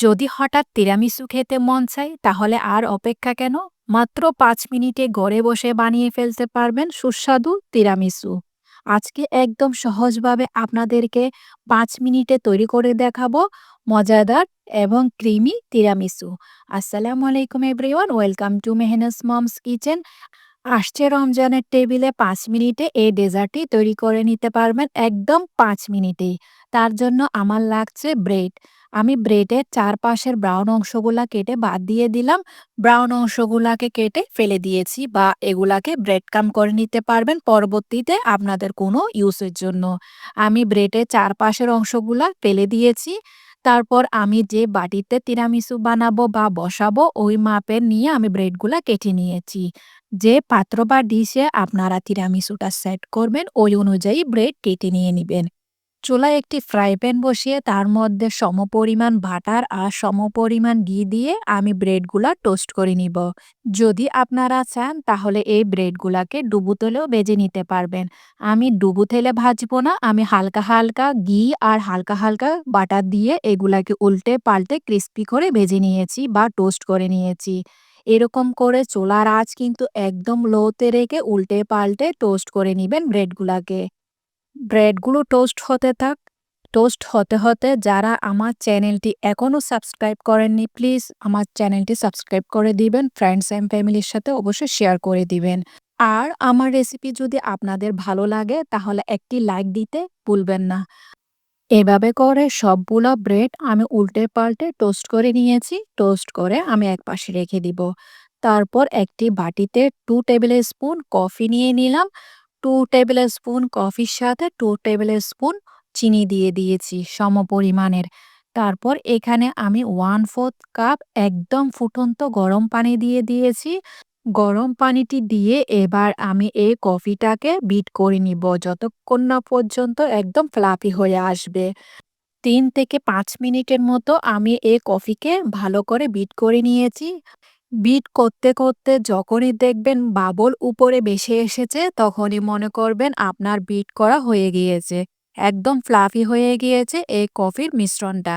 যদি হঠাৎ তিরামিসু খেতে মন চায়, তাহলে আর অপেক্ষা কেন? মাত্র পাঁচ মিনিটে ঘরে বসে বানিয়ে ফেলতে পারবেন সুস্বাদু তিরামিসু। আজকে একদম সহজভাবে আপনাদেরকে পাঁচ মিনিটে তৈরি করে দেখাবো মজাদার এবং ক্রিমি তিরামিসু। আসসালামু আলাইকুম everyone, welcome to Mehna's mom's kitchen. আসছে রমজানের টেবিলে পাঁচ মিনিটে এই ডেজার্টটি তৈরি করে নিতে পারবেন একদম পাঁচ মিনিটেই। তার জন্য আমার লাগছে ব্রেড। আমি ব্রেডের চারপাশের ব্রাউন অংশগুলা কেটে বাদ দিয়ে দিলাম। ব্রাউন অংশগুলাকে কেটে ফেলে দিয়েছি বা এগুলাকে ব্রেড কাম করে নিতে পারবেন পরবর্তীতে আপনাদের কোনো ইউজের জন্য। আমি ব্রেডের চারপাশের অংশগুলা ফেলে দিয়েছি। তারপর আমি যে বাটিতে তিরামিসু বানাবো বা বসাবো ওই মাপের নিয়ে আমি ব্রেডগুলা কেটে নিয়েছি। যে পাত্র বা ডিশে আপনারা তিরামিসুটা সেট করবেন, ওই অনুযায়ী ব্রেড কেটে নিয়ে নেবেন। চুলায় একটি ফ্রাই প্যান বসিয়ে তার মধ্যে সমপরিমাণ বাটার আর সমপরিমাণ ঘি দিয়ে আমি ব্রেডগুলা টোস্ট করে নিব। যদি আপনারা চান তাহলে এই ব্রেডগুলাকে ডুবু তেলেও বেজে নিতে পারবেন। আমি ডুবু তেলে ভাজবো না, আমি হালকা হালকা ঘি আর হালকা হালকা বাটার দিয়ে এগুলাকে উল্টে পাল্টে ক্রিস্পি করে ভেজে নিয়েছি বা টোস্ট করে নিয়েছি। এরকম করে চোলার আঁচ কিন্তু একদম লোতে রেখে উল্টে পাল্টে টোস্ট করে নেবেন ব্রেডগুলাকে ব্রেডগুলো টোস্ট হতে থাক। টোস্ট হতে হতে যারা আমার চ্যানেলটি এখনও সাবস্ক্রাইব করেননি প্লিজ আমার চ্যানেলটি সাবস্ক্রাইব করে দিবেন ফ্রেন্ডস অ্যান্ড ফ্যামিলির সাথে অবশ্যই শেয়ার করে দিবেন। আর আমার রেসিপি যদি আপনাদের ভালো লাগে, তাহলে একটি লাইক দিতে ভুলবেন না। এভাবে করে সবগুলো ব্রেড আমি উল্টে পাল্টে টোস্ট করে নিয়েছি। টোস্ট করে আমি এক পাশে রেখে দিব। তারপর একটি বাটিতে টু টেবিল স্পুন কফি নিয়ে নিলাম। টু টেবিল স্পুন কফির সাথে টু টেবিল স্পুন চিনি দিয়ে দিয়েছি সম পরিমাণের তারপর এখানে আমি ওয়ান ফোর্থ কাপ একদম ফুটন্ত গরম পানি দিয়ে দিয়েছি। গরম পানিটি দিয়ে এবার আমি এই কফিটাকে বিট করে নিব যতক্ষণ না পর্যন্ত একদম ফ্লাপি হয়ে আসবে। তিন থেকে পাঁচ মিনিটের মতো আমি এই কফিকে ভালো করে বিট করে নিয়েছি। বিট করতে করতে যখনই দেখবেন বাবল উপরে বেশি এসেছে তখনই মনে করবেন আপনার বিট করা হয়ে গিয়েছে। একদম ফ্লাফি হয়ে গিয়েছে এই কফির মিশ্রণটা।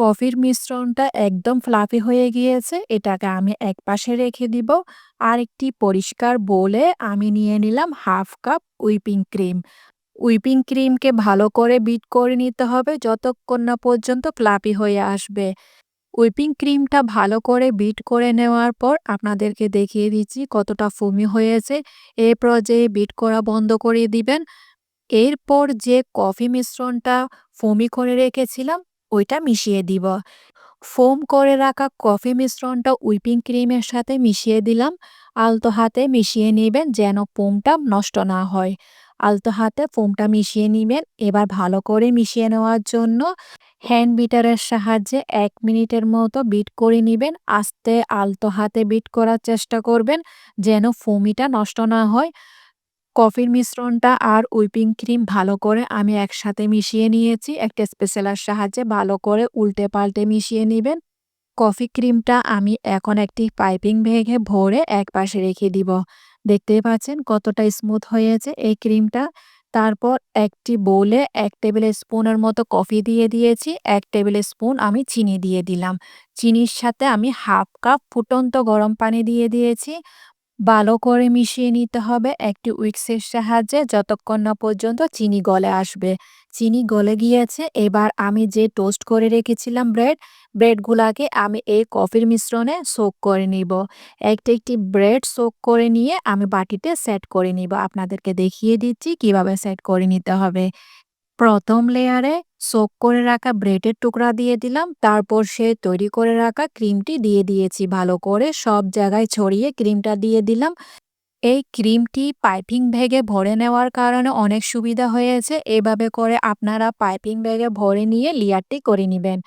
কফির মিশ্রণটা একদম ফ্লাফি হয়ে গিয়েছে, এটাকে আমি এক পাশে রেখে দিব। আর একটি পরিষ্কার বোলে আমি নিয়ে নিলাম half cup whipping cream. Whipping ক্রিমকে ভালো করে বিট করে নিতে হবে যতক্ষণ না পর্যন্ত ফ্লাফি হয়ে আসবে। উইপিং ক্রিমটা ভালো করে বিট করে নেওয়ার পর আপনাদেরকে দেখিয়ে দিচ্ছি কতটা ফুমি হয়েছে। এ পর্যায়ে বিট করা বন্ধ করে দিবেন। এরপর যে কফি মিশ্রণটা ফোমি করে রেখেছিলাম ওইটা মিশিয়ে দিব। ফোম করে রাখা কফি মিশ্রণটা উইপিং ক্রিমের সাথে মিশিয়ে দিলাম। আলতো হাতে মিশিয়ে নেবেন যেন ফোমটা নষ্ট না হয়। আলতো হাতে ফোমটা মিশিয়ে নেবেন। এবার ভালো করে মিশিয়ে নেওয়ার জন্য হ্যান্ড বিটারের সাহায্যে এক মিনিটের মতো বিট করে নেবেন। আস্তে আলতো হাতে বিট করার চেষ্টা করবেন যেন ফোমিটা নষ্ট না হয়। কফির মিশ্রণটা আর উইপিং ক্রিম ভালো করে আমি একসাথে মিশিয়ে নিয়েছি। একটা স্পেশালার সাহায্যে ভালো করে উল্টে পাল্টে মিশিয়ে নেবেন। কফি ক্রিমটা আমি এখন একটি পাইপিং ভেঙে ভরে এক পাশে রেখে দিব। দেখতেই পাচ্ছেন কতটা স্মুথ হয়েছে এই ক্রিমটা। তারপর একটি বোলে এক টেবিল স্পুনের মতো কফি দিয়ে দিয়েছি। এক টেবিল স্পুন আমি চিনি দিয়ে দিলাম। চিনির সাথে আমি হাফ কাপ ফুটন্ত গরম পানি দিয়ে দিয়েছি। ভালো করে মিশিয়ে নিতে হবে। একটি উইক্সের সাহায্যে যতক্ষণ না পর্যন্ত চিনি গলে আসবে। চিনি গলে গিয়েছে। এবার আমি যে টোস্ট করে রেখেছিলাম ব্রেড, ব্রেডগুলাকে আমি এই কফির মিশ্রণে সোক করে নিব। একটি একটি ব্রেড সোক করে নিয়ে আমি বাটিতে সেট করে নিব। আপনাদেরকে দেখিয়ে দিচ্ছি কীভাবে সেট করে নিতে হবে। প্রথম লেয়ারে সোক করে রাখা ব্রেডের টুকরা দিয়ে দিলাম। তারপর সে তৈরি করে রাখা ক্রিমটি দিয়ে দিয়েছি ভালো করে। সব জায়গায় ছড়িয়ে ক্রিমটা দিয়ে দিলাম। এই ক্রিমটি পাইপিং ব্যাগে ভরে নেওয়ার কারণে অনেক সুবিধা হয়েছে। এভাবে করে আপনারা পাইপিং ব্যাগে ভরে নিয়ে লেয়ারটি করে নেবেন।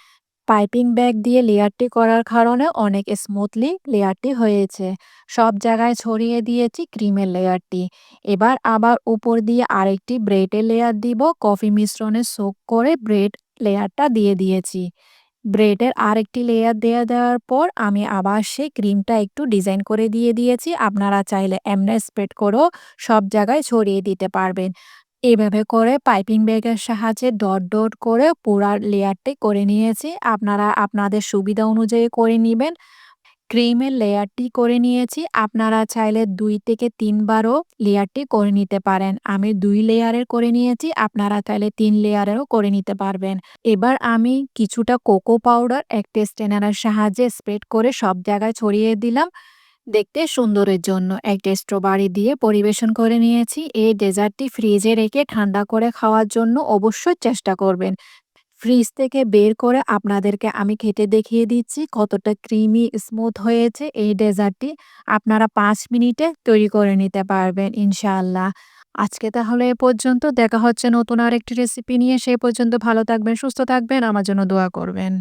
পাইপিং ব্যাগ দিয়ে লেয়ারটি করার কারণে অনেক স্মুথলি লেয়ারটি হয়েছে। সব জায়গায় ছড়িয়ে দিয়েছি ক্রিমের লেয়ারটি। এবার আবার উপর দিয়ে আরেকটি ব্রেডের লেয়ার দিব, কফি মিশ্রণে সোক করে ব্রেড লেয়ারটা দিয়ে দিয়েছি। ব্রেডের আরেকটি লেয়ার দেওয়া দেওয়ার পর আমি আবার সেই ক্রিমটা একটু ডিজাইন করে দিয়ে দিয়েছি। আপনারা চাইলে এমনে স্প্রেড করেও সব জায়গায় ছড়িয়ে দিতে পারবেন। এভাবে করে পাইপিং ব্যাগের সাহায্যে ডট ডট করে পুরা লেয়ারটি করে নিয়েছি। আপনারা আপনাদের সুবিধা অনুযায়ী করে নেবেন। ক্রিমের লেয়ারটি করে নিয়েছি। আপনারা চাইলে দুই থেকে তিনবারও লেয়ারটি করে নিতে পারেন। আমি দুই লেয়ারের করে নিয়েছি। আপনারা চাইলে তিন লেয়ারেরও করে নিতে পারবেন। এবার আমি কিছুটা কোকো পাউডার, একটা স্টেনারের সাহায্যে স্প্রেড করে সব জায়গায় ছড়িয়ে দিলাম। দেখতে সুন্দরের জন্য। একটা স্ট্রবেরি দিয়ে পরিবেশন করে নিয়েছি। এই ডেজার্টটি ফ্রিজে রেখে ঠান্ডা করে খাওয়ার জন্য অবশ্যই চেষ্টা করবেন। ফ্রিজ থেকে বের করে আপনাদেরকে আমি খেতে দেখিয়ে দিচ্ছি কতটা ক্রিমি স্মুথ হয়েছে এই ডেজার্টটি। আপনারা পাঁচ মিনিটে তৈরি করে নিতে পারবেন, ইনশাআল্লাহ। আজকে তাহলে এ পর্যন্ত। দেখা হচ্ছে নতুন আরেকটি রেসিপি নিয়ে। সেই পর্যন্ত ভালো থাকবেন, সুস্থ থাকবেন। আমার জন্য দোয়া করবেন।